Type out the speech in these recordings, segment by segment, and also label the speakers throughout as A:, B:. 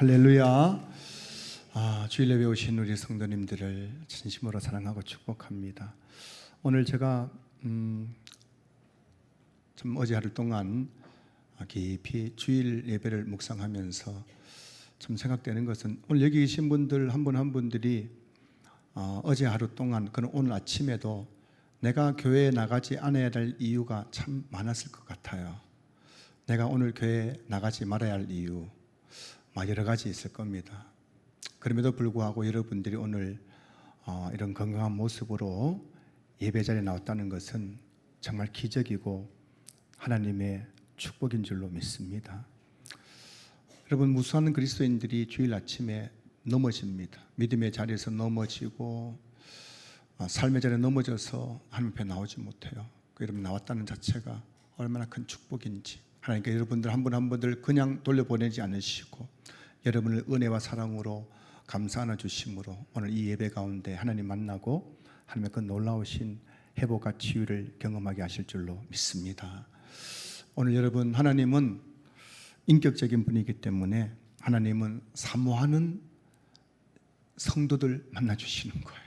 A: 할렐루야. 아, 주일 예배 오신 우리 성도님들을 진심으로 사랑하고 축복합니다. 오늘 제가 음, 좀 어제 하루 동안 깊이 주일 예배를 묵상하면서 좀 생각되는 것은 오늘 여기 계신 분들 한 분한 분들이 어, 어제 하루 동안 그런 오늘 아침에도 내가 교회에 나가지 않아야 될 이유가 참 많았을 것 같아요. 내가 오늘 교회에 나가지 말아야 할 이유 막 여러 가지 있을 겁니다. 그럼에도 불구하고 여러분들이 오늘 어, 이런 건강한 모습으로 예배 자리에 나왔다는 것은 정말 기적이고 하나님의 축복인 줄로 믿습니다. 여러분 무수한 그리스도인들이 주일 아침에 넘어집니다. 믿음의 자리에서 넘어지고 어, 삶의 자리에 넘어져서 하나님 앞에 나오지 못해요. 그 여러분 나왔다는 자체가 얼마나 큰 축복인지 하나님께 여러분들 한 분 한 분들 그냥 돌려보내지 않으시고 여러분을 은혜와 사랑으로 감사하는 주심으로 오늘 이 예배 가운데 하나님 만나고 하나님의 그 놀라우신 회복과 치유를 경험하게 하실 줄로 믿습니다. 오늘 여러분 하나님은 인격적인 분이기 때문에 하나님은 사모하는 성도들 만나 주시는 거예요.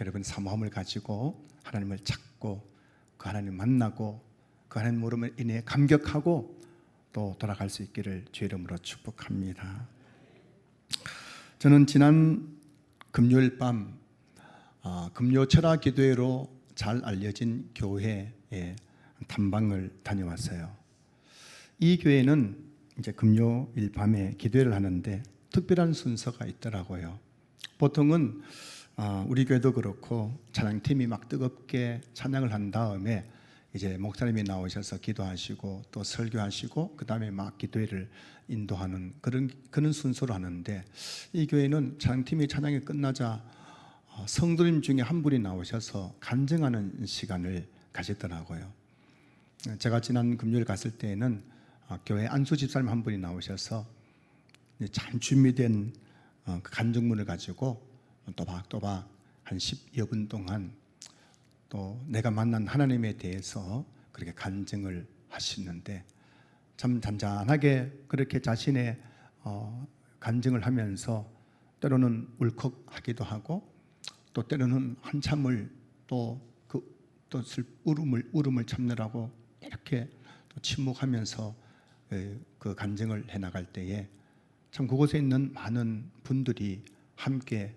A: 여러분 사모함을 가지고 하나님을 찾고 그 하나님 만나고 그 하나님 모름을 인해 감격하고 또 돌아갈 수 있기를 주 이름으로 축복합니다. 저는 지난 금요일 밤 아, 금요 철학 기도회로 잘 알려진 교회에 탐방을 다녀왔어요. 이 교회는 이제 금요일 밤에 기도회를 하는데 특별한 순서가 있더라고요. 보통은 아, 우리 교회도 그렇고 찬양팀이 막 뜨겁게 찬양을 한 다음에 이제 목사님이 나오셔서 기도하시고 또 설교하시고 그 다음에 막 기도회를 인도하는 그런 그런 순서로 하는데 이 교회는 찬양팀이 찬양이 끝나자 어, 성도님 중에 한 분이 나오셔서 간증하는 시간을 가졌더라고요. 제가 지난 금요일 갔을 때에는 어, 교회 안수 집사님 한 분이 나오셔서 잘 준비된 어, 그 간증문을 가지고 또박또박 한 10여 분 동안 또 내가 만난 하나님에 대해서 그렇게 간증을 하시는데 참 잔잔하게 그렇게 자신의 어, 간증을 하면서 때로는 울컥하기도 하고 또 때로는 한참을 또 울음을 울음을 참느라고 이렇게 또 침묵하면서 에, 그 간증을 해 나갈 때에 참 그곳에 있는 많은 분들이 함께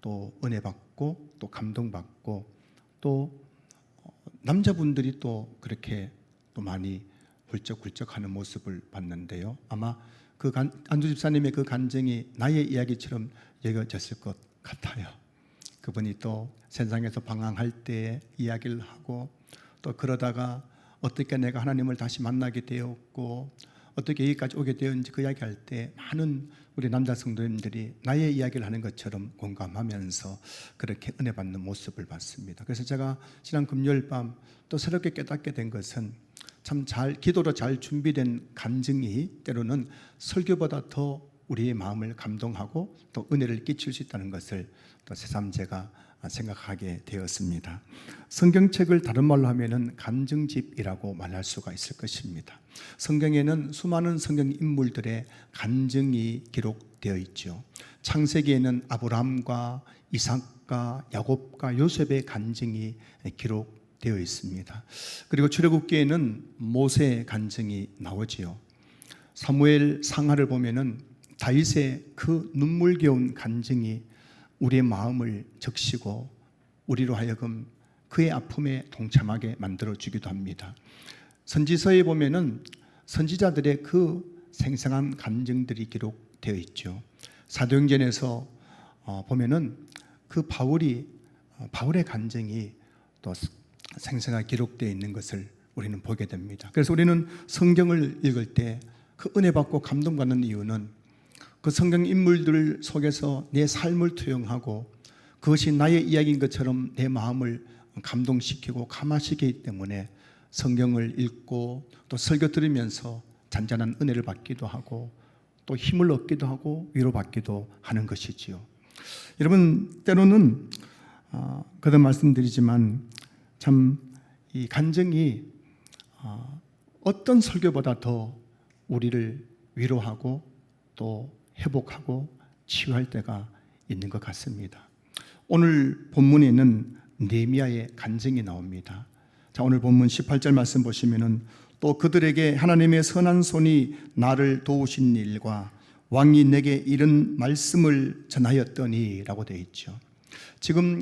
A: 또 은혜 받고 또 감동 받고 또 어, 남자분들이 또 그렇게 또 많이 훌쩍훌쩍하는 모습을 봤는데요. 아마 그 간, 안주 집사님의 그 간증이 나의 이야기처럼 여겨졌을 것 같아요. 그분이 또 세상에서 방황할 때 이야기를 하고 또 그러다가 어떻게 내가 하나님을 다시 만나게 되었고 어떻게 여기까지 오게 되었는지 그 이야기할 때 많은 우리 남자 성도님들이 나의 이야기를 하는 것처럼 공감하면서 그렇게 은혜 받는 모습을 봤습니다. 그래서 제가 지난 금요일 밤 또 새롭게 깨닫게 된 것은 참 잘 기도로 잘 준비된 간증이 때로는 설교보다 더 우리의 마음을 감동하고 또 은혜를 끼칠 수 있다는 것을 또 새삼 제가 생각하게 되었습니다. 성경책을 다른 말로 하면은 간증집이라고 말할 수가 있을 것입니다. 성경에는 수많은 성경 인물들의 간증이 기록되어 있죠. 창세기에는 아브라함과 이삭과 야곱과 요셉의 간증이 기록되어 있습니다. 그리고 출애굽기에는 모세의 간증이 나오지요. 사무엘 상하를 보면은 다윗의 그 눈물겨운 간증이 우리의 마음을 적시고 우리로 하여금 그의 아픔에 동참하게 만들어 주기도 합니다. 선지서에 보면은 선지자들의 그 생생한 감정들이 기록되어 있죠. 사도행전에서 어, 보면은 그 바울이 어, 바울의 감정이 또 생생하게 기록되어 있는 것을 우리는 보게 됩니다. 그래서 우리는 성경을 읽을 때 그 은혜 받고 감동받는 이유는 그 성경 인물들 속에서 내 삶을 투영하고 그것이 나의 이야기인 것처럼 내 마음을 감동시키고 감화시키기 때문에 성경을 읽고 또 설교 들으면서 잔잔한 은혜를 받기도 하고 또 힘을 얻기도 하고 위로받기도 하는 것이지요. 여러분 때로는 어, 그도 말씀드리지만 참 이 간증이 어, 어떤 설교보다 더 우리를 위로하고 또 회복하고 치유할 때가 있는 것 같습니다. 오늘 본문에는 네미야의 간증이 나옵니다. 자, 오늘 본문 18절 말씀 보시면은 또 그들에게 하나님의 선한 손이 나를 도우신 일과 왕이 내게 이런 말씀을 전하였더니라고 되어 있죠. 지금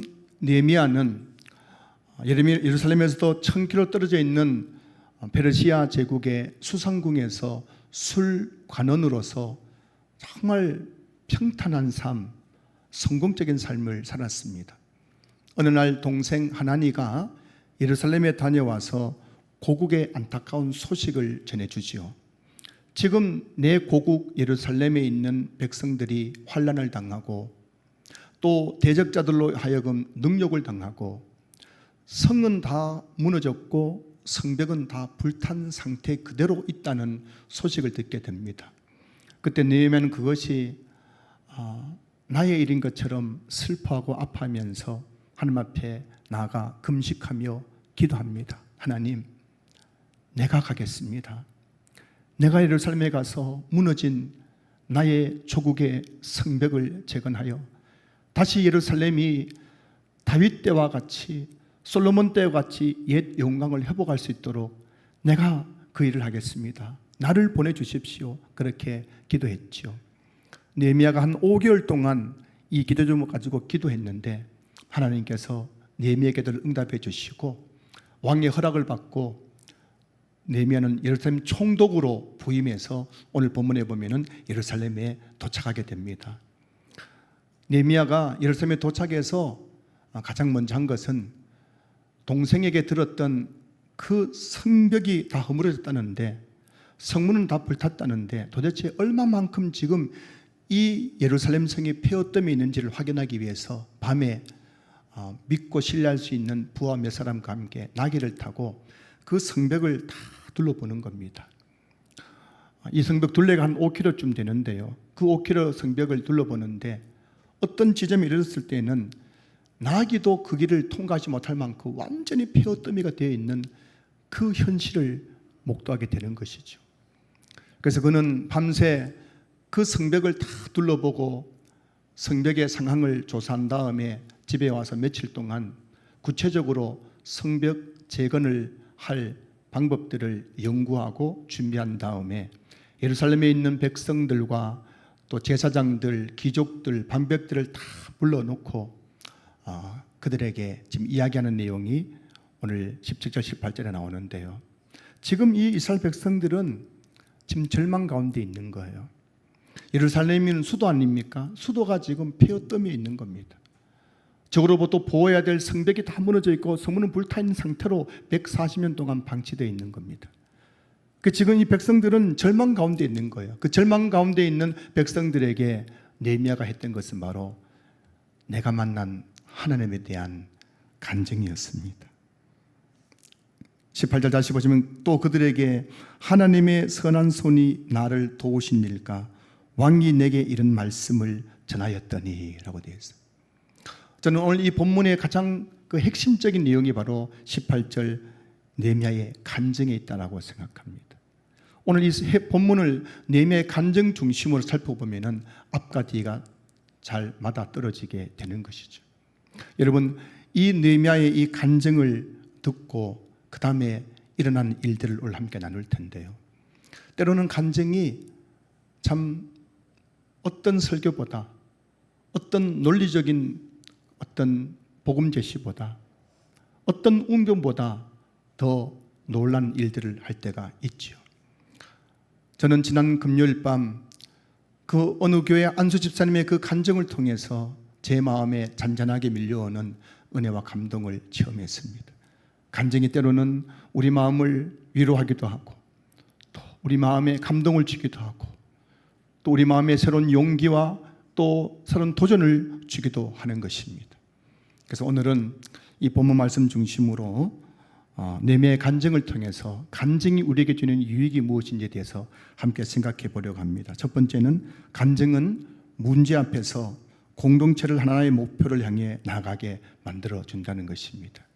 A: 예레미- 예루살렘에서도 천 킬로 떨어져 있는 페르시아 제국의 수상궁에서 술관원으로서 정말 평탄한 삶, 성공적인 삶을 살았습니다. 어느 날 동생 하나니가 예루살렘에 다녀와서 고국의 안타까운 소식을 전해주지요. 지금 내 고국 예루살렘에 있는 백성들이 환란을 당하고 또 대적자들로 하여금 능욕을 당하고 성은 다 무너졌고 성벽은 다 불탄 상태 그대로 있다는 소식을 듣게 됩니다. 그때 느헤미야는 그것이 아, 나의 일인 것처럼 슬퍼하고 아파하면서 하나님 앞에 나아가 금식하며 기도합니다. 하나님, 내가 가겠습니다. 내가 예루살렘에 가서 무너진 나의 조국의 성벽을 재건하여 다시 예루살렘이 다윗 때와 같이 솔로몬 때와 같이 옛 영광을 회복할 수 있도록 내가 그 일을 하겠습니다. 나를 보내 주십시오. 그렇게 기도했지요. 네미야가 한 5개월 동안 이 기도 제목 가지고 기도했는데 하나님께서 네미야 기도를 응답해 주시고 왕의 허락을 받고 네미야는 예루살렘 총독으로 부임해서 오늘 본문에 보면은 예루살렘에 도착하게 됩니다. 네미야가 예루살렘에 도착해서 가장 먼저 한 것은 동생에게 들었던 그 성벽이 다 허물어졌다는데 성문은 다 불탔다는데 도대체 얼마만큼 지금 이 예루살렘 성이 폐허뜸이 있는지를 확인하기 위해서 밤에 어, 믿고 신뢰할 수 있는 부하 몇 사람과 함께 나귀를 타고 그 성벽을 다 둘러보는 겁니다. 이 성벽 둘레가 한 5km쯤 되는데요. 그 5km 성벽을 둘러보는데 어떤 지점에 이르렀을 때는 나귀도 그 길을 통과하지 못할 만큼 완전히 폐허더미가 되어 있는 그 현실을 목도하게 되는 것이죠. 그래서 그는 밤새 그 성벽을 다 둘러보고 성벽의 상황을 조사한 다음에 집에 와서 며칠 동안 구체적으로 성벽 재건을 할 방법들을 연구하고 준비한 다음에 예루살렘에 있는 백성들과 또 제사장들, 귀족들, 방백들을 다 불러놓고 어, 그들에게 지금 이야기하는 내용이 오늘 17절 18절에 나오는데요. 지금 이 이스라엘 백성들은 지금 절망 가운데 있는 거예요. 예루살렘은 수도 아닙니까? 수도가 지금 폐허뜸에 있는 겁니다. 적으로부터 보호해야 될 성벽이 다 무너져 있고 성문은 불타 있는 상태로 140년 동안 방치되어 있는 겁니다. 그 지금 이 백성들은 절망 가운데 있는 거예요. 그 절망 가운데 있는 백성들에게 네미야가 했던 것은 바로 내가 만난 하나님에 대한 간증이었습니다. 18절 다시 보시면 또 그들에게 하나님의 선한 손이 나를 도우신 일까 왕이 내게 이런 말씀을 전하였더니라고 되어 있어요. 저는 오늘 이 본문의 가장 그 핵심적인 내용이 바로 18절 네미야의 간증에 있다라고 생각합니다. 오늘 이 본문을 네미야의 간증 중심으로 살펴보면은 앞과 뒤가 잘 맞아 떨어지게 되는 것이죠. 여러분 이 느헤미야의 이 간증을 듣고 그 다음에 일어난 일들을 오늘 함께 나눌 텐데요. 때로는 간증이 참 어떤 설교보다 어떤 논리적인 어떤 복음 제시보다 어떤 운명보다 더 놀란 일들을 할 때가 있지요. 저는 지난 금요일 밤 그 어느 교회 안수 집사님의 그 간증을 통해서 제 마음에 잔잔하게 밀려오는 은혜와 감동을 체험했습니다. 간증이 때로는 우리 마음을 위로하기도 하고 또 우리 마음에 감동을 주기도 하고 또 우리 마음에 새로운 용기와 또 새로운 도전을 주기도 하는 것입니다. 그래서 오늘은 이 본문 말씀 중심으로 어, 내면의 간증을 통해서 간증이 우리에게 주는 유익이 무엇인지에 대해서 함께 생각해 보려고 합니다. 첫 번째는 간증은 문제 앞에서 공동체를 하나의 목표를 향해 나가게 만들어 준다는 것입니다.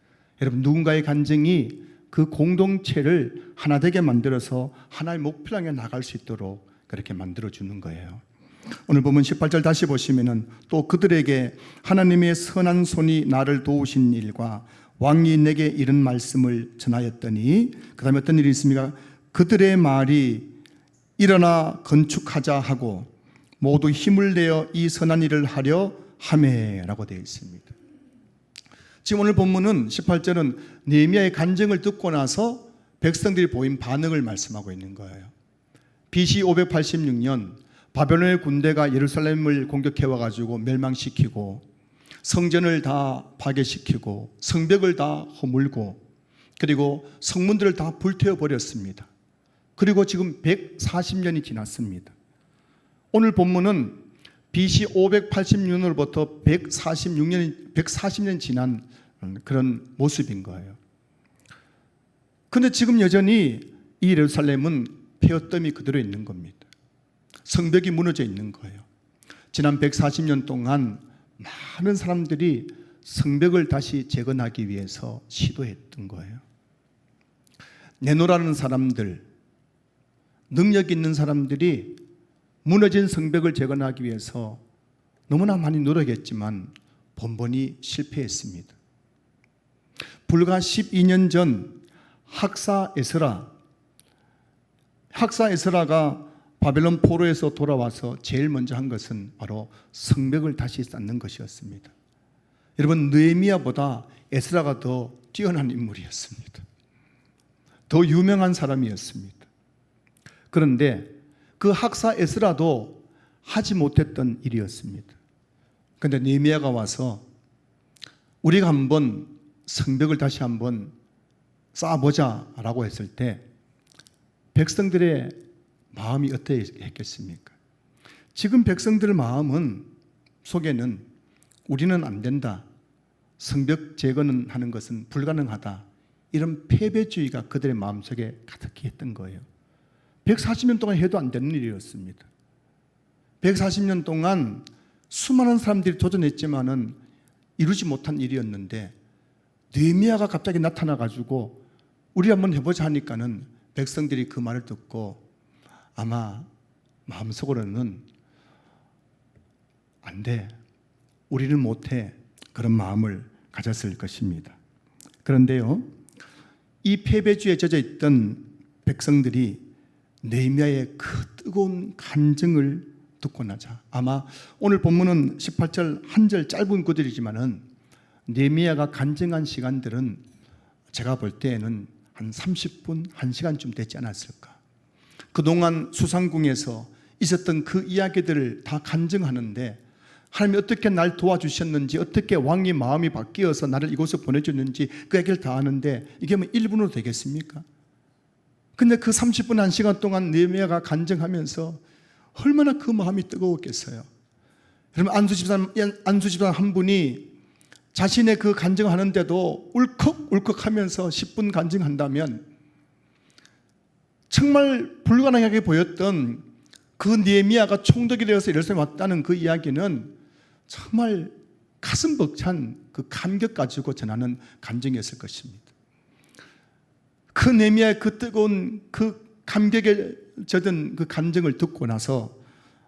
A: 여러분 누군가의 간증이 그 공동체를 하나 되게 만들어서 하나의 목표를 향해 나갈 수 있도록 그렇게 만들어 주는 거예요. 오늘 보면 18절 다시 보시면은 또 그들에게 하나님의 선한 손이 나를 도우신 일과 왕이 내게 이런 말씀을 전하였더니 그다음에 어떤 일이 있습니까? 그들의 말이 일어나 건축하자 하고 모두 힘을 내어 이 선한 일을 하려 함에라고 되어 있습니다. 지금 오늘 본문은 18절은 느헤미야의 간증을 듣고 나서 백성들이 보인 반응을 말씀하고 있는 거예요. BC 586년 바벨론의 군대가 예루살렘을 공격해 와 가지고 멸망시키고 성전을 다 파괴시키고 성벽을 다 허물고 그리고 성문들을 다 불태워 버렸습니다. 그리고 지금 140년이 지났습니다. 오늘 본문은 BC 586년으로부터 146년 140년 지난 그런 모습인 거예요. 근데 지금 여전히 이 예루살렘은 폐허뜸이 그대로 있는 겁니다. 성벽이 무너져 있는 거예요. 지난 140년 동안 많은 사람들이 성벽을 다시 재건하기 위해서 시도했던 거예요. 내노라는 사람들, 능력 있는 사람들이 무너진 성벽을 재건하기 위해서 너무나 많이 노력했지만 번번이 실패했습니다. 불과 12년 전 학사 에스라 학사 에스라가 바벨론 포로에서 돌아와서 제일 먼저 한 것은 바로 성벽을 다시 쌓는 것이었습니다. 여러분 느헤미야보다 에스라가 더 뛰어난 인물이었습니다. 더 유명한 사람이었습니다. 그런데 그 학사 에스라도 하지 못했던 일이었습니다. 그런데 느헤미야가 와서 우리가 한번 성벽을 다시 한번 쌓아보자 라고 했을 때 백성들의 마음이 어떠했겠습니까? 지금 백성들의 마음은 속에는 우리는 안 된다. 성벽 재건은 하는 것은 불가능하다. 이런 패배주의가 그들의 마음속에 가득히 했던 거예요. 140년 동안 해도 안 되는 일이었습니다. 140년 동안 수많은 사람들이 도전했지만은 이루지 못한 일이었는데 느헤미야가 갑자기 나타나 가지고 우리 한번 해보자 하니까는 백성들이 그 말을 듣고 아마 마음속으로는 안 돼. 우리는 못해. 그런 마음을 가졌을 것입니다. 그런데요, 이 패배주에 젖어 있던 백성들이 네미야의 그 뜨거운 간증을 듣고 나자 아마 오늘 본문은 18절 한 절 짧은 구절이지만은 네미야가 간증한 시간들은 제가 볼 때에는 한 30분, 1시간쯤 되지 않았을까. 그동안 수상궁에서 있었던 그 이야기들을 다 간증하는데 하나님이 어떻게 날 도와주셨는지 어떻게 왕의 마음이 바뀌어서 나를 이곳에 보내줬는지 그 얘기를 다 하는데 이게 뭐 1분으로 되겠습니까? 근데 그 30분 1시간 동안 네미야가 간증하면서 얼마나 그 마음이 뜨거웠겠어요. 여러분 안수 집사님 안수 집사님 한 분이 자신의 그 간증하는데도 울컥울컥 하면서 10분 간증한다면 정말 불가능하게 보였던 그 니에미아가 총독이 되어서 예루살렘 왔다는 그 이야기는 정말 가슴 벅찬 그 감격 가지고 전하는 간증이었을 것입니다. 그 네미아의 그 뜨거운 그 감격에 젖은 그 감정을 듣고 나서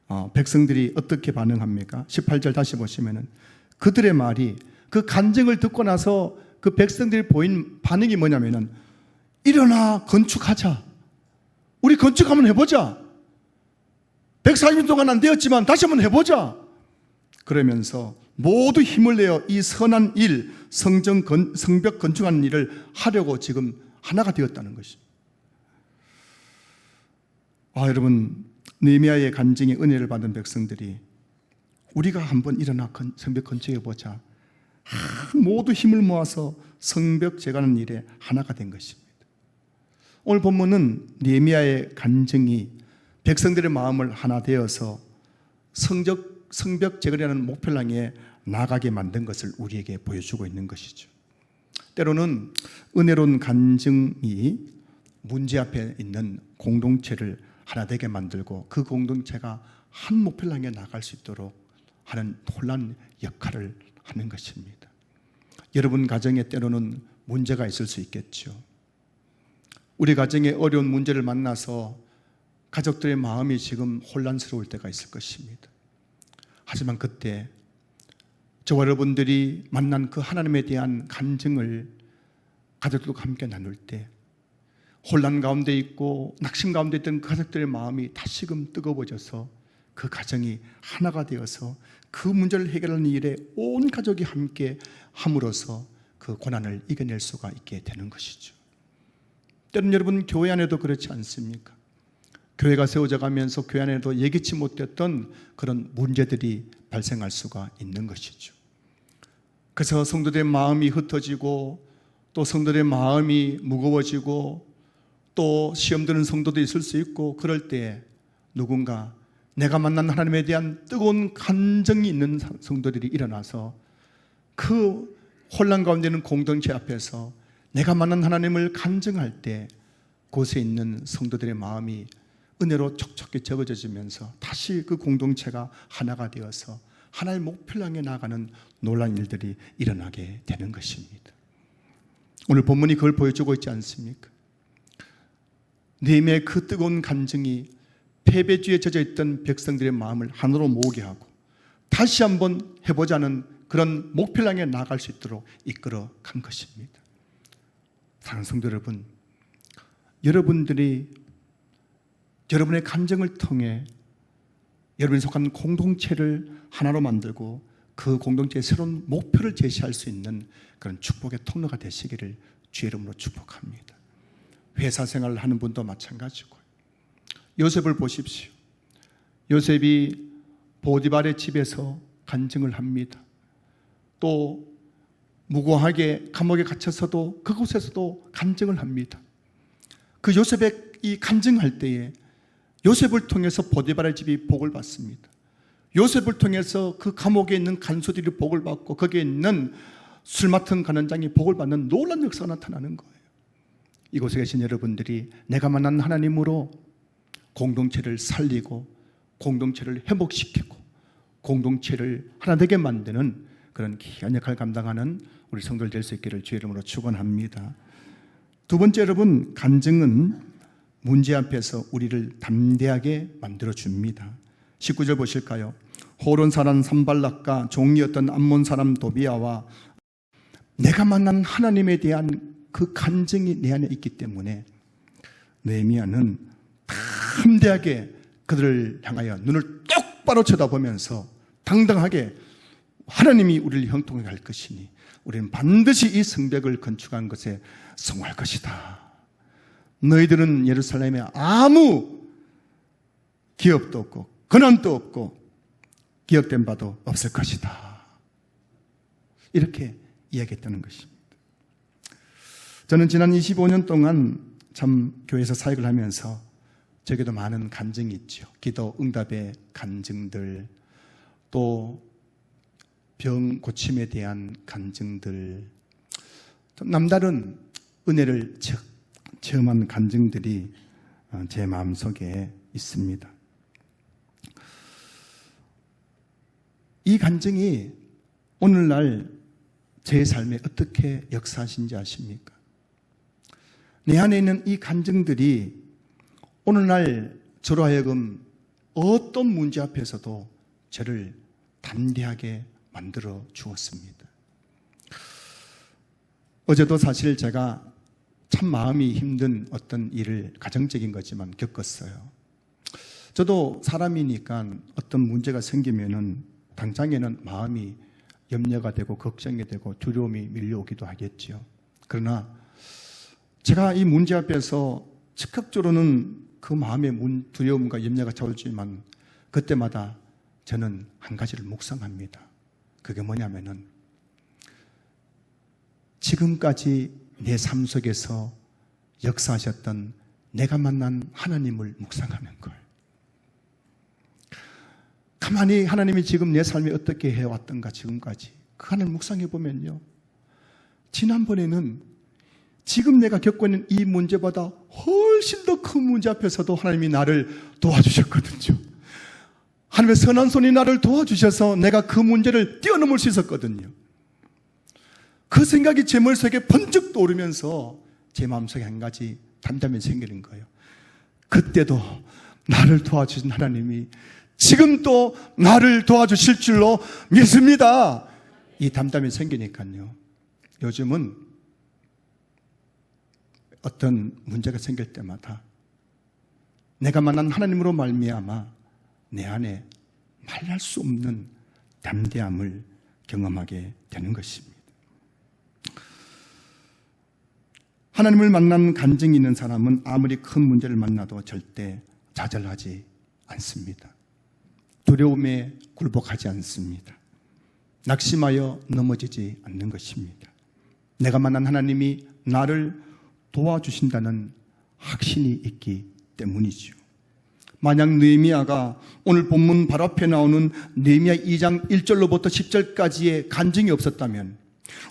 A: 어, 백성들이 어떻게 반응합니까? 18절 다시 보시면은 그들의 말이 그 간증을 듣고 나서 그 백성들이 보인 반응이 뭐냐면은 일어나 건축하자. 우리 건축 한번 해보자. 140년 동안 안 되었지만 다시 한번 해보자. 그러면서 모두 힘을 내어 이 선한 일, 성정 건, 성벽 건축하는 일을 하려고 지금 하나가 되었다는 것입니다. 아, 여러분, 느헤미야의 간증의 은혜를 받은 백성들이 우리가 한번 일어나 성벽 건축해 보자. 모두 힘을 모아서 성벽 재가는 일에 하나가 된 것입니다. 오늘 본문은 느헤미야의 간증이 백성들의 마음을 하나 되어서 성적 성벽 재건이라는 목표를 향해 나가게 만든 것을 우리에게 보여주고 있는 것이죠. 때로는 은혜로운 간증이 문제 앞에 있는 공동체를 하나 되게 만들고 그 공동체가 한 목표를 향해 나갈 수 있도록 하는 혼란 역할을 하는 것입니다. 여러분 가정에 때로는 문제가 있을 수 있겠죠. 우리 가정에 어려운 문제를 만나서 가족들의 마음이 지금 혼란스러울 때가 있을 것입니다. 하지만 그때 저와 여러분들이 만난 그 하나님에 대한 간증을 가족들과 함께 나눌 때 혼란 가운데 있고 낙심 가운데 있던 그 가족들의 마음이 다시금 뜨거워져서 그 가정이 하나가 되어서 그 문제를 해결하는 일에 온 가족이 함께 함으로써 그 고난을 이겨낼 수가 있게 되는 것이죠. 때론 여러분 교회 안에도 그렇지 않습니까? 교회가 세워져 가면서 교회 안에도 예기치 못했던 그런 문제들이 발생할 수가 있는 것이죠. 그래서 성도들의 마음이 흩어지고 또 성도들의 마음이 무거워지고 또 시험 드는 성도도 있을 수 있고 그럴 때 누군가 내가 만난 하나님에 대한 뜨거운 감정이 있는 성도들이 일어나서 그 혼란 가운데 있는 공동체 앞에서 내가 만난 하나님을 간증할 때 곳에 있는 성도들의 마음이 은혜로 촉촉히 적어져지면서 다시 그 공동체가 하나가 되어서 하나의 목표를 향해 나가는 놀란 일들이 일어나게 되는 것입니다. 오늘 본문이 그걸 보여주고 있지 않습니까? 네임의 그 뜨거운 감정이 패배주의에 젖어 있던 백성들의 마음을 하나로 모으게 하고 다시 한번 해보자는 그런 목표를 향해 나갈 수 있도록 이끌어 간 것입니다. 사랑하는 성도 여러분, 여러분들이 여러분의 감정을 통해 여러분이 속한 공동체를 하나로 만들고 그 공동체의 새로운 목표를 제시할 수 있는 그런 축복의 통로가 되시기를 주의 이름으로 축복합니다. 회사 생활을 하는 분도 마찬가지고요. 요셉을 보십시오. 요셉이 보디발의 집에서 간증을 합니다. 또 무고하게 감옥에 갇혀서도 그곳에서도 간증을 합니다. 그 요셉의 이 간증할 때에 요셉을 통해서 보디발의 집이 복을 받습니다. 요셉을 통해서 그 감옥에 있는 간수들이 복을 받고 거기에 있는 술 맡은 간원장이 복을 받는 놀란 역사가 나타나는 거예요. 이곳에 계신 여러분들이 내가 만난 하나님으로 공동체를 살리고 공동체를 회복시키고 공동체를 하나 되게 만드는 그런 귀한 역할을 감당하는 우리 성도들 될 수 있기를 주의 이름으로 축원합니다. 두 번째 여러분 간증은 문제 앞에서 우리를 담대하게 만들어 줍니다. 19절 보실까요? 호론 사람 산발락과 종이었던 암몬 사람 도비아와 내가 만난 하나님에 대한 그 간증이 내 안에 있기 때문에 느헤미야는 담대하게 그들을 향하여 눈을 똑바로 쳐다보면서 당당하게 하나님이 우리를 형통하게 할 것이니 우리는 반드시 이 성벽을 건축한 것에 성공할 것이다. 너희들은 예루살렘에 아무 기업도 없고 근원도 없고 기억된 바도 없을 것이다. 이렇게 이야기했다는 것입니다. 저는 지난 25년 동안 참 교회에서 사역을 하면서 저에게도 많은 간증이 있죠. 기도 응답의 간증들, 또 병 고침에 대한 간증들, 남다른 은혜를 체험한 간증들이 어, 제 마음속에 있습니다. 이 간증이 오늘날 제 삶에 어떻게 역사하신지 아십니까? 내 안에 있는 이 간증들이 오늘날 저로 하여금 어떤 문제 앞에서도 저를 담대하게 만들어 주었습니다. 어제도 사실 제가 참 마음이 힘든 어떤 일을 가정적인 거지만 겪었어요. 저도 사람이니까 어떤 문제가 생기면은 당장에는 마음이 염려가 되고 걱정이 되고 두려움이 밀려오기도 하겠지요. 그러나 제가 이 문제 앞에서 즉각적으로는 그 마음의 문, 두려움과 염려가 차오르지만 그때마다 저는 한 가지를 묵상합니다. 그게 뭐냐면은 지금까지 내 삶 속에서 역사하셨던 내가 만난 하나님을 묵상하는 걸. 가만히 하나님이 지금 내 삶에 어떻게 해왔던가 지금까지 그 하나님 묵상해 보면요. 지난번에는 지금 내가 겪고 있는 이 문제보다 훨씬 더 큰 문제 앞에서도 하나님이 나를 도와주셨거든요. 하나님의 선한 손이 나를 도와주셔서 내가 그 문제를 뛰어넘을 수 있었거든요. 그 생각이 제 머릿속에 번쩍 떠오르면서 제 마음속에 한 가지 담담이 생기는 거예요. 그때도 나를 도와주신 하나님이 지금 또 나를 도와주실 줄로 믿습니다. 이 담담이 생기니까요. 요즘은 어떤 문제가 생길 때마다 내가 만난 하나님으로 말미암아 내 안에 말할 수 없는 담대함을 경험하게 되는 것입니다. 하나님을 만난 간증이 있는 사람은 아무리 큰 문제를 만나도 절대 좌절하지 않습니다. 두려움에 굴복하지 않습니다. 낙심하여 넘어지지 않는 것입니다. 내가 만난 하나님이 나를 도와주신다는 확신이 있기 때문이지요. 만약 느헤미야가 오늘 본문 바로 앞에 나오는 느헤미야 2장 1절로부터 10절까지의 간증이 없었다면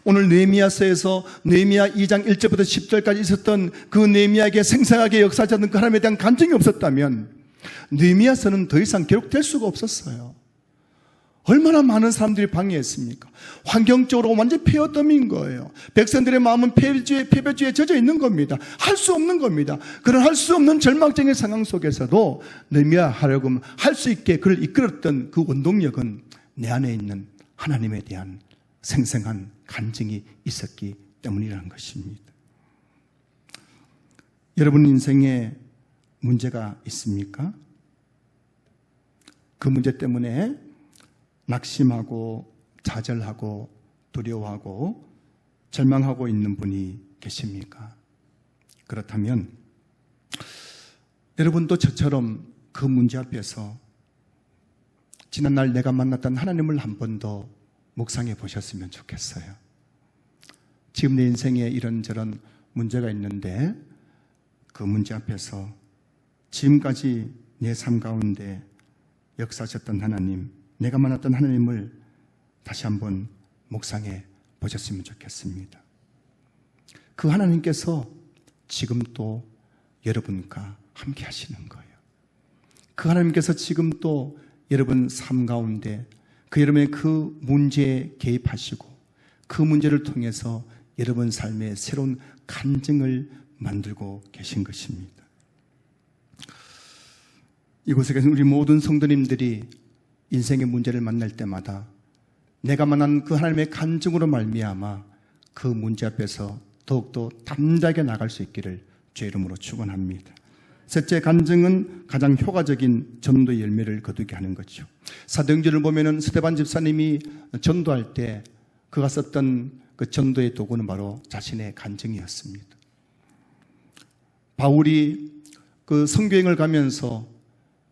A: 오늘 느헤미야서에서 느헤미야 2장 1절부터 10절까지 있었던 그 느헤미야에게 생생하게 역사하던 그 하나님에 대한 간증이 없었다면 느헤미야서는 더 이상 기록될 수가 없었어요. 얼마나 많은 사람들이 방해했습니까? 환경적으로 완전 폐어덤인 거예요. 백성들의 마음은 패배주의, 패배주의에 젖어 있는 겁니다. 할 수 없는 겁니다. 그런 할 수 없는 절망적인 상황 속에서도 느미야 하려금 할수 있게 그를 이끌었던 그 원동력은 내 안에 있는 하나님에 대한 생생한 간증이 있었기 때문이라는 것입니다. 여러분 인생에 문제가 있습니까? 그 문제 때문에 낙심하고 좌절하고 두려워하고 절망하고 있는 분이 계십니까? 그렇다면 여러분도 저처럼 그 문제 앞에서 지난날 내가 만났던 하나님을 한 번 더 묵상해 보셨으면 좋겠어요. 지금 내 인생에 이런저런 문제가 있는데 그 문제 앞에서 지금까지 내 삶 가운데 역사하셨던 하나님, 내가 만났던 하나님을 다시 한번 묵상해 보셨으면 좋겠습니다. 그 하나님께서 지금 또 여러분과 함께 하시는 거예요. 그 하나님께서 지금 또 여러분 삶 가운데 그 여러분의 그 문제에 개입하시고 그 문제를 통해서 여러분 삶에 새로운 간증을 만들고 계신 것입니다. 이곳에 계신 우리 모든 성도님들이 인생의 문제를 만날 때마다 내가 만난 그 하나님의 간증으로 말미암아 그 문제 앞에서 더욱더 담대하게 나갈 수 있기를 주의 이름으로 축원합니다. 셋째 간증은 가장 효과적인 전도의 열매를 거두게 하는 거죠. 사도행전을 보면은 스테반 집사님이 전도할 때 그가 썼던 그 전도의 도구는 바로 자신의 간증이었습니다. 바울이 그 성교행을 가면서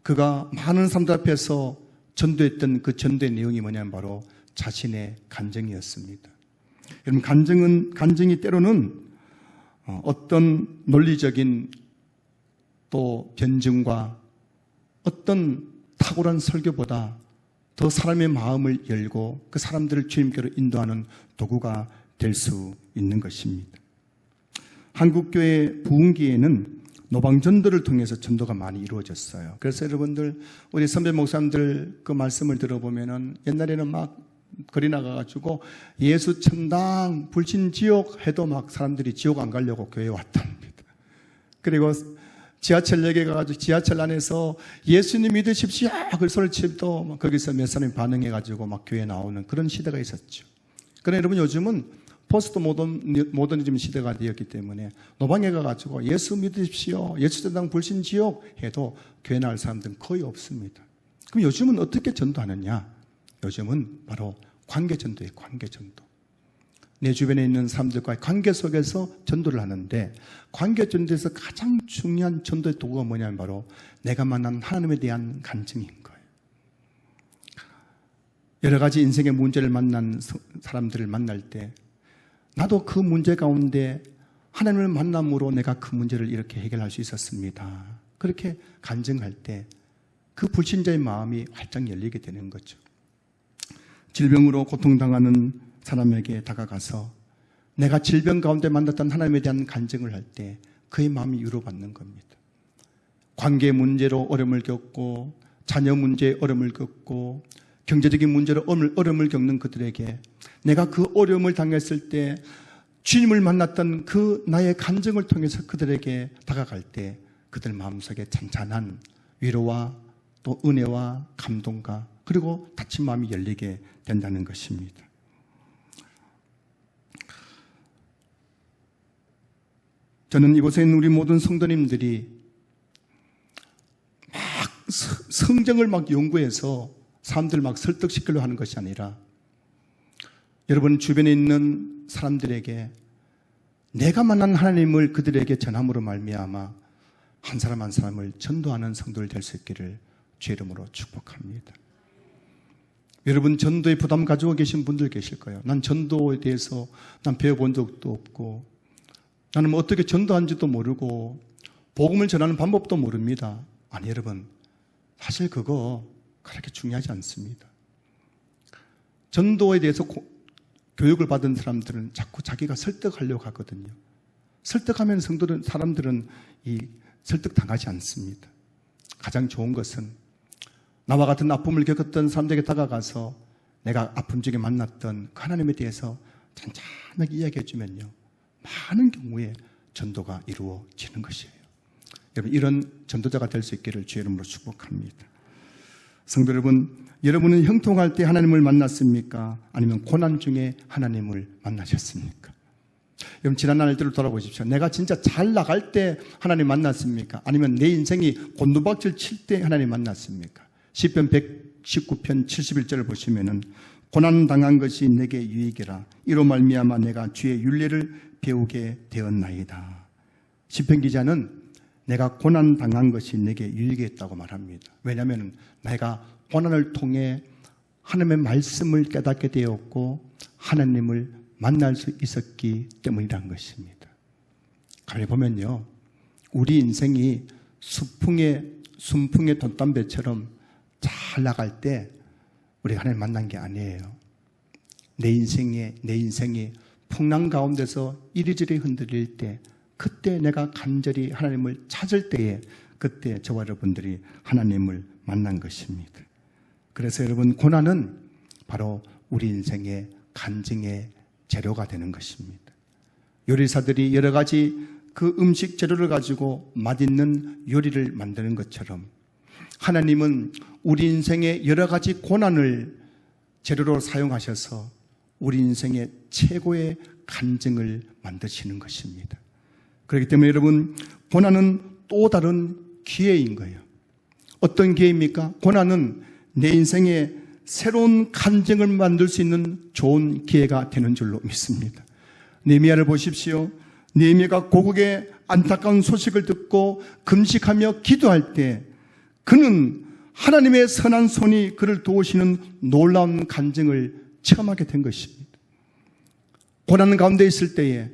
A: 그가 많은 사람들 앞에서 전도했던 그 전도의 내용이 뭐냐면 바로 자신의 간증이었습니다. 여러분 간증은 간증이 때로는 어, 어떤 논리적인 또 변증과 어떤 탁월한 설교보다 더 사람의 마음을 열고 그 사람들을 주님께로 인도하는 도구가 될 수 있는 것입니다. 한국교회 부흥기에는 노방전도를 통해서 전도가 많이 이루어졌어요. 그래서 여러분들 우리 선배 목사님들 그 말씀을 들어보면은 옛날에는 막 거리 나가가지고 예수 천당 불신 지옥 해도 막 사람들이 지옥 안 가려고 교회 에 왔답니다. 그리고 지하철역에 가가지고 지하철 안에서 예수님 믿으십시오. 그 소리를 치도 거기서 몇 사람이 반응해가지고 막 교회 에 나오는 그런 시대가 있었죠. 그러나 여러분 요즘은 포스트 모던, 모더니즘 시대가 되었기 때문에 노방에 가가지고 예수 믿으십시오. 예수 전당 불신 지옥 해도 교회 나올 사람들은 거의 없습니다. 그럼 요즘은 어떻게 전도하느냐? 요즘은 바로 관계 전도예요. 관계 전도. 내 주변에 있는 사람들과의 관계 속에서 전도를 하는데 관계 전도에서 가장 중요한 전도의 도구가 뭐냐면 바로 내가 만난 하나님에 대한 간증인 거예요. 여러 가지 인생의 문제를 만난 사람들을 만날 때 나도 그 문제 가운데 하나님을 만남으로 내가 그 문제를 이렇게 해결할 수 있었습니다. 그렇게 간증할 때 그 불신자의 마음이 활짝 열리게 되는 거죠. 질병으로 고통당하는 사람에게 다가가서 내가 질병 가운데 만났던 하나님에 대한 간증을 할 때 그의 마음이 위로받는 겁니다. 관계 문제로 어려움을 겪고 자녀 문제에 어려움을 겪고 경제적인 문제로 어려움을 겪는 그들에게 내가 그 어려움을 당했을 때 주님을 만났던 그 나의 간증을 통해서 그들에게 다가갈 때 그들 마음속에 찬찬한 위로와 또 은혜와 감동과 그리고 다친 마음이 열리게 된다는 것입니다. 저는 이곳에 있는 우리 모든 성도님들이 막 서- 성경을 막 연구해서 사람들 막 설득시키려 하는 것이 아니라 여러분 주변에 있는 사람들에게 내가 만난 하나님을 그들에게 전함으로 말미암아 한 사람 한 사람을 전도하는 성도를 될 수 있기를 주의 이름으로 축복합니다. 여러분 전도에 부담 가지고 계신 분들 계실 거예요. 난 전도에 대해서 난 배워본 적도 없고 나는 뭐 어떻게 전도한지도 모르고 복음을 전하는 방법도 모릅니다. 아니 여러분 사실 그거 그렇게 중요하지 않습니다. 전도에 대해서 고- 교육을 받은 사람들은 자꾸 자기가 설득하려고 하거든요. 설득하면 성도들 사람들은 이 설득 당하지 않습니다. 가장 좋은 것은 나와 같은 아픔을 겪었던 사람들에게 다가가서 내가 아픔 중에 만났던 그 하나님에 대해서 잔잔하게 이야기해 주면요. 많은 경우에 전도가 이루어지는 것이에요. 여러분, 이런 전도자가 될 수 있기를 주의 이름으로 축복합니다. 성도 여러분, 여러분은 형통할 때 하나님을 만났습니까? 아니면 고난 중에 하나님을 만나셨습니까? 여러분, 지난 날들을 돌아보십시오. 내가 진짜 잘 나갈 때 하나님 만났습니까? 아니면 내 인생이 곤두박질 칠 때 하나님 만났습니까? 10편 119편 71절을 보시면은 고난 당한 것이 내게 유익이라 이로 말미암아 내가 주의 윤례를 배우게 되었나이다. 시편 기자는 내가 고난 당한 것이 내게 유익했다고 말합니다. 왜냐하면 내가 고난을 통해 하나님의 말씀을 깨닫게 되었고 하나님을 만날 수 있었기 때문이란 것입니다. 가만히 보면요, 우리 인생이 수풍의 순풍의 돛담배처럼 잘 나갈 때 우리가 하나님 만난 게 아니에요. 내 인생에 내 인생이 풍랑 가운데서 이리저리 흔들릴 때 그때 내가 간절히 하나님을 찾을 때에 그때 저와 여러분들이 하나님을 만난 것입니다. 그래서 여러분 고난은 바로 우리 인생의 간증의 재료가 되는 것입니다. 요리사들이 여러 가지 그 음식 재료를 가지고 맛있는 요리를 만드는 것처럼 하나님은 우리 인생의 여러 가지 고난을 재료로 사용하셔서 우리 인생의 최고의 간증을 만드시는 것입니다. 그렇기 때문에 여러분, 고난은 또 다른 기회인 거예요. 어떤 기회입니까? 고난은 내 인생에 새로운 간증을 만들 수 있는 좋은 기회가 되는 줄로 믿습니다. 네미야를 보십시오. 네미야가 고국의 안타까운 소식을 듣고 금식하며 기도할 때 그는 하나님의 선한 손이 그를 도우시는 놀라운 간증을 체험하게 된 것입니다. 고난 가운데 있을 때에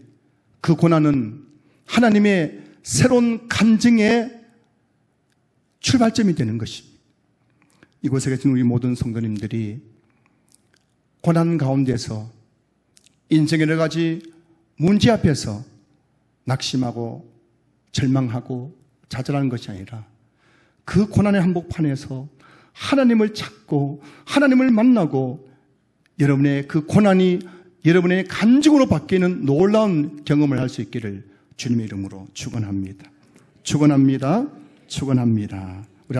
A: 그 고난은 하나님의 새로운 간증의 출발점이 되는 것입니다. 이곳에 계신 우리 모든 성도님들이 고난 가운데서 인생의 여러 가지 문제 앞에서 낙심하고 절망하고 좌절하는 것이 아니라 그 고난의 한복판에서 하나님을 찾고 하나님을 만나고 여러분의 그 고난이 여러분의 간증으로 바뀌는 놀라운 경험을 할 수 있기를 주님의 이름으로 축원합니다. 축원합니다. 축원합니다.